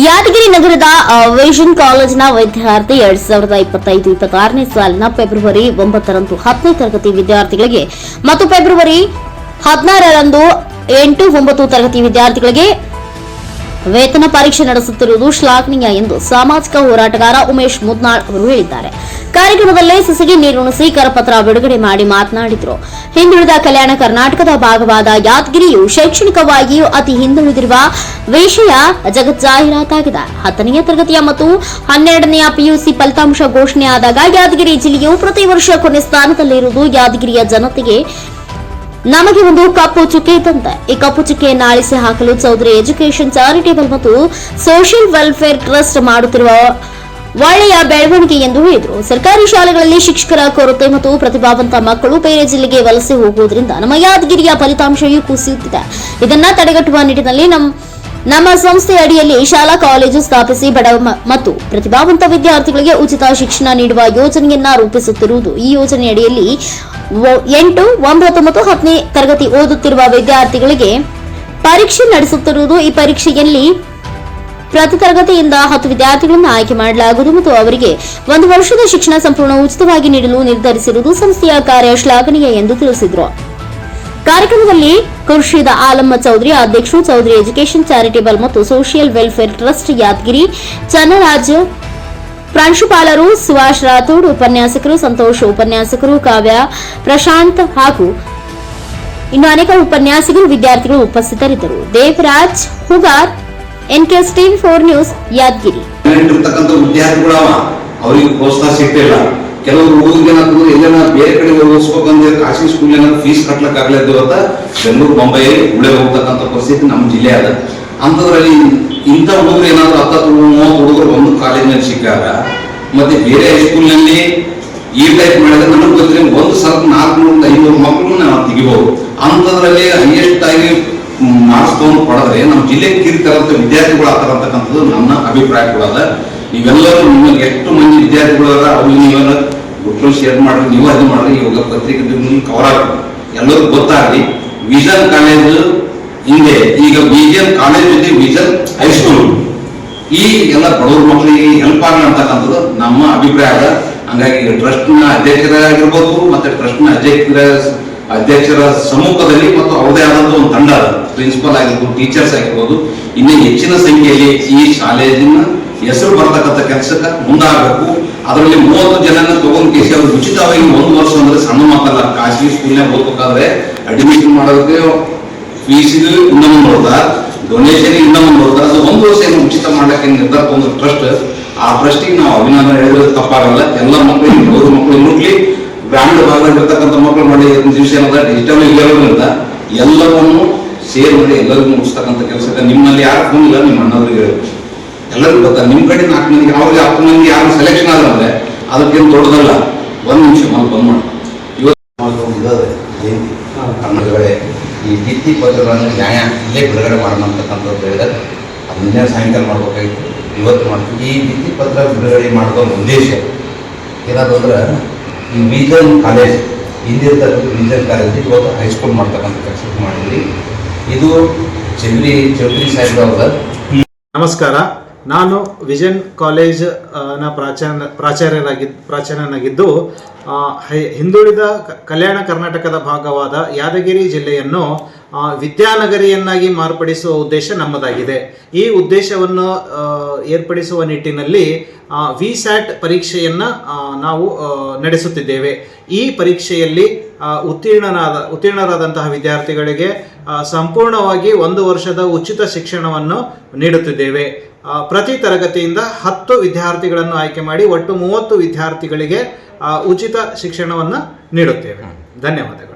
ಯಾದಗಿರಿ ನಗರದ ವಿಷನ್ ಕಾಲೇಜಿನ ವಿದ್ಯಾರ್ಥಿ ಎರಡ್ ಸಾವಿರದ ಇಪ್ಪತ್ತೈದು ಇಪ್ಪತ್ತಾರನೇ ಸಾಲಿನ ಫೆಬ್ರವರಿ ಒಂಬತ್ತರಂದು ಹತ್ತನೇ ತರಗತಿ ವಿದ್ಯಾರ್ಥಿಗಳಿಗೆ ಮತ್ತು ಫೆಬ್ರವರಿ ಹದಿನಾರರಂದು ಎಂಟು ಒಂಬತ್ತು ತರಗತಿ ವಿದ್ಯಾರ್ಥಿಗಳಿಗೆ ವೇತನ ಪರೀಕ್ಷೆ ನಡೆಸುತ್ತಿರುವುದು ಶ್ಲಾಘನೀಯ ಎಂದು ಸಾಮಾಜಿಕ ಹೋರಾಟಗಾರ ಉಮೇಶ್ ಮುದ್ನಾಳ್ ಅವರು ಹೇಳಿದ್ದಾರೆ. ಕಾರ್ಯಕ್ರಮದಲ್ಲಿ ಸಿಸಿಗೆ ನೀರುಣಿಸಿ ಕರಪತ್ರ ಬಿಡುಗಡೆ ಮಾಡಿ ಮಾತನಾಡಿದರು. ಹಿಂದುಳಿದ ಕಲ್ಯಾಣ ಕರ್ನಾಟಕದ ಭಾಗವಾದ ಯಾದಗಿರಿಯು ಶೈಕ್ಷಣಿಕವಾಗಿಯೂ ಅತಿ ಹಿಂದುಳಿದಿರುವ ವಿಷಯ ಜಗಜ್ಜಾಹೀರಾತಾಗಿದೆ ಹತ್ತನೆಯ ತರಗತಿಯ ಮತ್ತು ಹನ್ನೆರಡನೆಯ ಪಿಯುಸಿ ಫಲಿತಾಂಶ ಘೋಷಣೆಯಾದಾಗ ಯಾದಗಿರಿ ಜಿಲ್ಲೆಯು ಪ್ರತಿ ವರ್ಷ ಕೊನೆ ಸ್ಥಾನದಲ್ಲಿರುವುದು ಯಾದಗಿರಿಯ ಜನತೆಗೆ ನಮಗೆ ಒಂದು ಕಪ್ಪು ಚುಕ್ಕೆ ಇದ್ದಂತೆ ಈ ಕಪ್ಪು ಚುಕ್ಕೆಯನ್ನು ಅಳಿಸಿ ಹಾಕಲು ಚೌಧರಿ ಎಜುಕೇಷನ್ ಚಾರಿಟೇಬಲ್ ಮತ್ತು ಸೋಷಿಯಲ್ ವೆಲ್ಫೇರ್ ಟ್ರಸ್ಟ್ ಮಾಡುತ್ತಿರುವ ಒಳ್ಳೆಯ ಬೆಳವಣಿಗೆ ಎಂದು ಹೇಳಿದರು. ಸರ್ಕಾರಿ ಶಾಲೆಗಳಲ್ಲಿ ಶಿಕ್ಷಕರ ಕೊರತೆ ಮತ್ತು ಪ್ರತಿಭಾವಂತ ಮಕ್ಕಳು ಬೇರೆ ಜಿಲ್ಲೆಗೆ ವಲಸೆ ಹೋಗುವುದರಿಂದ ನಮ್ಮ ಯಾದಗಿರಿಯ ಫಲಿತಾಂಶವೂ ಕುಸಿಯುತ್ತಿದೆ. ಇದನ್ನ ತಡೆಗಟ್ಟುವ ನಿಟ್ಟಿನಲ್ಲಿ ನಮ್ಮ ನಮ್ಮ ಸಂಸ್ಥೆ ಅಡಿಯಲ್ಲಿ ಶಾಲಾ ಕಾಲೇಜು ಸ್ಥಾಪಿಸಿ ಬಡ ಮತ್ತು ಪ್ರತಿಭಾವಂತ ವಿದ್ಯಾರ್ಥಿಗಳಿಗೆ ಉಚಿತ ಶಿಕ್ಷಣ ನೀಡುವ ಯೋಜನೆಯನ್ನ ರೂಪಿಸುತ್ತಿರುವುದು. ಈ ಯೋಜನೆಯಡಿಯಲ್ಲಿ ಎಂಟು, ಒಂಬತ್ತು ಮತ್ತು ಹತ್ತನೇ ತರಗತಿ ಓದುತ್ತಿರುವ ವಿದ್ಯಾರ್ಥಿಗಳಿಗೆ ಪರೀಕ್ಷೆ ನಡೆಸುತ್ತಿರುವುದು. ಈ ಪರೀಕ್ಷೆಯಲ್ಲಿ ಪ್ರತಿ ತರಗತಿಯಿಂದ ಹತ್ತು ವಿದ್ಯಾರ್ಥಿಗಳನ್ನು ಆಯ್ಕೆ ಮಾಡಲಾಗುವುದು ಮತ್ತು ಅವರಿಗೆ ಒಂದು ವರ್ಷದ ಶಿಕ್ಷಣ ಸಂಪೂರ್ಣ ಉಚಿತವಾಗಿ ನೀಡಲು ನಿರ್ಧರಿಸಿರುವುದು ಸಂಸ್ಥೆಯ ಕಾರ್ಯ ಶ್ಲಾಘನೀಯ ಎಂದು ತಿಳಿಸಿದರು. ಕಾರ್ಯಕ್ರಮದಲ್ಲಿ ಖುರ್ಷಿದ ಆಲಮ್ಮ ಚೌಧರಿ ಅಧ್ಯಕ್ಷರು ಚೌಧರಿ ಎಜುಕೇಷನ್, ಚಾರಿಟೇಬಲ್ ಮತ್ತು social welfare trust Yadgiri Channaraj ಪ್ರಾಂಶುಪಾಲರು, ಸುಭಾಷ್ ರಾಥೋಡ್ ಉಪನ್ಯಾಸಕರು, ಸಂತೋಷ್ ಉಪನ್ಯಾಸಕರು, ಕಾವ್ಯ ಪ್ರಶಾಂತ್ ಹಾಗೂ ಇನ್ನು ಅನೇಕ ಉಪನ್ಯಾಸಕರು ವಿದ್ಯಾರ್ಥಿಗಳು ಉಪಸ್ಥಿತರಿದ್ದರು. Devaraj Hugar NKS TV four news Yadgiri. ವಿದ್ಯಾರ್ಥಿಗಳ ಅವರಿಗೆ ಅವ ಅವ್ರಿಗೆ ಪ್ರೋತ್ಸಾಹ ಸಿಗ್ತಿಲ್ಲ ಕೆಲವರು ಏನಾದ್ರು ಎಲ್ಲೇನ ಬೇರೆ ಕಡೆ ಓದಿಸ್ಬೇಕಂದ್ರೆ ಖಾಸಗಿ ಸ್ಕೂಲ್ ಏನಾದ್ರು ಫೀಸ್ ಕಟ್ಲಕ್ ಆಗ್ಲದ್ದು ಅಂತ ಬೆಂಗಳೂರು ಬೊಂಬೈ ಉಳೆ ಹೋಗ್ತಕ್ಕಂಥ ಪರಿಸ್ಥಿತಿ ನಮ್ಮ ಜಿಲ್ಲೆ ಅದ. ಅಂಥದ್ರಲ್ಲಿ ಇಂಥ ಹುಡುಗರು ಏನಾದ್ರು ಹತ್ತತ್ತು ಮೂವತ್ತು ಹುಡುಗರು ಒಂದು ಕಾಲೇಜಿನಲ್ಲಿ ಸಿಕ್ಕಾಗ, ಮತ್ತೆ ಬೇರೆ ಹೈಸ್ಕೂಲ್ನಲ್ಲಿ ಈ ಟೈಪ್ ಮಾಡಿದ್ರೆ ನನಗೆ ಗೊತ್ತಿಲ್ಲ ಒಂದು ಸಲ ನಾಲ್ಕುನೂರಿಂದ ಐನೂರು ಮಕ್ಕಳು ನಾವು ತೆಗಿಬಹುದು ಅಂಥದ್ರಲ್ಲಿ ಹೈಯೆಸ್ಟ್ ಆಗಿ ಮಾರ್ಕ್ಸ್ ತಗೊಂಡು ಪಡೆದ್ರೆ ನಮ್ಮ ಜಿಲ್ಲೆ ಕೀರ್ತಿರಂತ ವಿದ್ಯಾರ್ಥಿಗಳು ಆಗ್ತಾರ ಅಂತಕ್ಕಂಥದ್ದು ನನ್ನ ಅಭಿಪ್ರಾಯ ಕೂಡ ಅದ. ನೀವೆಲ್ಲರೂ ನಿಮಗೆ ಎಷ್ಟು ಮಂದಿ ವಿದ್ಯಾರ್ಥಿಗಳು ಅವ್ರಿಗೆ ನೀವೆಲ್ಲ ಗುಟ್ಟು ಶೇರ್ ಮಾಡ್ರಿ, ನೀವು ಅದು ಮಾಡ್ರಿ, ಇವಾಗ ಪತ್ರಿಕೆ ಕವರ್ ಆಗ್ರಿ ಎಲ್ಲರಿಗೂ ಗೊತ್ತಾಗ್ಲಿ ವಿಷನ್ ಕಾಲೇಜ್ ಹಿಂದೆ, ಈಗ ವಿಜನ್ ಕಾಲೇಜ್ ಜೊತೆ ವಿಜನ್ ಹೈಸ್ಕೂಲ್ ಈ ಎಲ್ಲ ಬಡವ್ರ ಮಕ್ಕಳಿಗೆ ಹೆಲ್ಪ್ ಆಗಲಿ ಅಂತಕ್ಕಂಥದ್ದು ನಮ್ಮ ಅಭಿಪ್ರಾಯ ಅದ. ಹಂಗಾಗಿ ಟ್ರಸ್ಟ್ನ ಅಧ್ಯಕ್ಷರಾಗಿರ್ಬೋದು, ಮತ್ತೆ ಟ್ರಸ್ಟ್ನ ಅಧ್ಯಕ್ಷರ ಅಧ್ಯಕ್ಷರ ಸಮ್ಮುಖದಲ್ಲಿ ಮತ್ತು ಅವರದೇ ಆದಂತಹ ಒಂದು ತಂಡ ಪ್ರಿನ್ಸಿಪಲ್ ಆಗಿರ್ಬೋದು ಟೀಚರ್ಸ್ ಆಗಿರ್ಬೋದು, ಇನ್ನೂ ಹೆಚ್ಚಿನ ಸಂಖ್ಯೆಯಲ್ಲಿ ಈ ಕಾಲೇಜಿನ ಹೆಸರು ಬರ್ತಕ್ಕಂಥ ಕೆಲಸಕ್ಕೆ ಮುಂದಾಗಬೇಕು. ಅದರಲ್ಲಿ ಮೂವತ್ತು ಜನನ ತಗೊಂಡು ಕೇಸಿ ಅವ್ರು ಉಚಿತವಾಗಿ ಒಂದು ವರ್ಷ ಅಂದ್ರೆ ಸಣ್ಣ ಮಾತಲ್ಲ ಖಾಸಗಿ ಸ್ಕೂಲ್ನಾಗ ಓದ್ಬೇಕಾದ್ರೆ ಅಡ್ಮಿಷನ್ ಮಾಡೋದಕ್ಕೆ ಫೀಸ್ ಇನ್ನೂ ಮುಂದೆ ನೋಡ್ತಾ ಡೊನೇಷನ್ ಇನ್ನೂ ಮುಂದೆ ಅದು ಒಂದು ವರ್ಷ ಏನು ಉಚಿತ ಮಾಡಕ್ಕೆ ನಿರ್ಧಾರ ಒಂದು ಟ್ರಸ್ಟ್ ಆ ಟ್ರಸ್ಟಿಗೆ ನಾವು ಅಭಿನಂದನೆ ಹೇಳಿದ್ರೆ ತಪ್ಪಾಗಲ್ಲ. ಎಲ್ಲ ಮಕ್ಕಳಿಗೆ ಮೂರು ಮಕ್ಕಳು ನುಗ್ಲಿ ಗ್ರಾಮೀಣ ಭಾಗದಲ್ಲಿರ್ತಕ್ಕಂಥ ಮಕ್ಕಳು ಮಾಡಿ ಒಂದು ದಿವಸ ಏನದ ಡಿಜಿಟಲ್ ಇರೋದ್ರಿಂದ ಎಲ್ಲವನ್ನು ಸೇರ್ ಮಾಡಿ ಎಲ್ಲರಿಗೂ ಮುಗಿಸ್ತಕ್ಕಂಥ ಕೆಲಸಕ್ಕೆ ನಿಮ್ಮಲ್ಲಿ ಯಾರು ಫೋನ್ ಇಲ್ಲ ನಿಮ್ಮ ಅಣ್ಣವ್ರಿಗೆ ಎಲ್ಲರಿಗೂ ಗೊತ್ತಾ? ನಿಮ್ಮ ಕಡೆ ನಾಲ್ಕು ಮಂದಿಗೆ ಅವ್ರಿಗೆ ಹತ್ತು ಮಂದಿ ಯಾರು ಸೆಲೆಕ್ಷನ್ ಆದ್ರೆ ಅದಕ್ಕೇನು ದೊಡ್ಡದಲ್ಲ. ಒಂದು ನಿಮಿಷ ಮಾಡಿ ಬಂದ್ ಮಾಡಿ. ಇವತ್ತು ಇದಾದೆ ಜಯಂತಿ ಕನ್ನಡಗಳೇ ಈ ಭಿತ್ತಿ ಪತ್ರಗಳನ್ನು ನ್ಯಾಯ ಇಲ್ಲೇ ಬಿಡುಗಡೆ ಮಾಡೋಣ ಅಂತಕ್ಕಂಥದ್ದು ಹೇಳಿದ್ರೆ ಅದು ನಿನ್ನೆ ಸಾಯಂಕಾಲ ಮಾಡ್ಬೇಕಾಗಿತ್ತು. ಇವತ್ತು ಮಾಡ್ತೀವಿ. ಈ ಭಿತ್ತಿ ಪತ್ರ ಬಿಡುಗಡೆ ಮಾಡೋದು ಉದ್ದೇಶ ಏನಾದ್ರು ಅಂದ್ರೆ ಈ ವಿಜನ್ ಕಾಲೇಜ್ ಹಿಂದಿರ್ತಕ್ಕಂಥ ವಿಜನ್ ಕಾಲೇಜ್ ಇವತ್ತು ಹೈಸ್ಕೂಲ್ ಮಾಡ್ತಕ್ಕಂಥ ಕೆಲಸ ಮಾಡಿದ್ವಿ. ಇದು ಚೌಧರಿ ಚೌಧರಿ ಸಾಹೇಬ್ರವ್ರ ನಮಸ್ಕಾರ. ನಾನು ವಿಜನ್ ಕಾಲೇಜ್ನ ಪ್ರಾಚಾರ್ಯ ಪ್ರಾಚಾರ್ಯನಾಗಿದ್ದು ಹಿಂದುಳಿದ ಕಲ್ಯಾಣ ಕರ್ನಾಟಕದ ಭಾಗವಾದ ಯಾದಗಿರಿ ಜಿಲ್ಲೆಯನ್ನು ವಿದ್ಯಾನಗರಿಯನ್ನಾಗಿ ಮಾರ್ಪಡಿಸುವ ಉದ್ದೇಶ ನಮ್ಮದಾಗಿದೆ. ಈ ಉದ್ದೇಶವನ್ನು ಏರ್ಪಡಿಸುವ ನಿಟ್ಟಿನಲ್ಲಿ ವಿ ಸ್ಯಾಟ್ ಪರೀಕ್ಷೆಯನ್ನು ನಾವು ನಡೆಸುತ್ತಿದ್ದೇವೆ. ಈ ಪರೀಕ್ಷೆಯಲ್ಲಿ ಉತ್ತೀರ್ಣನಾದ, ಉತ್ತೀರ್ಣರಾದಂತಹ ವಿದ್ಯಾರ್ಥಿಗಳಿಗೆ ಸಂಪೂರ್ಣವಾಗಿ ಒಂದು ವರ್ಷದ ಉಚಿತ ಶಿಕ್ಷಣವನ್ನು ನೀಡುತ್ತಿದ್ದೇವೆ. ಪ್ರತಿ ತರಗತಿಯಿಂದ ಹತ್ತು ವಿದ್ಯಾರ್ಥಿಗಳನ್ನು ಆಯ್ಕೆ ಮಾಡಿ ಒಟ್ಟು ಮೂವತ್ತು ವಿದ್ಯಾರ್ಥಿಗಳಿಗೆ ಉಚಿತ ಶಿಕ್ಷಣವನ್ನು ನೀಡುತ್ತೇವೆ. ಧನ್ಯವಾದಗಳು.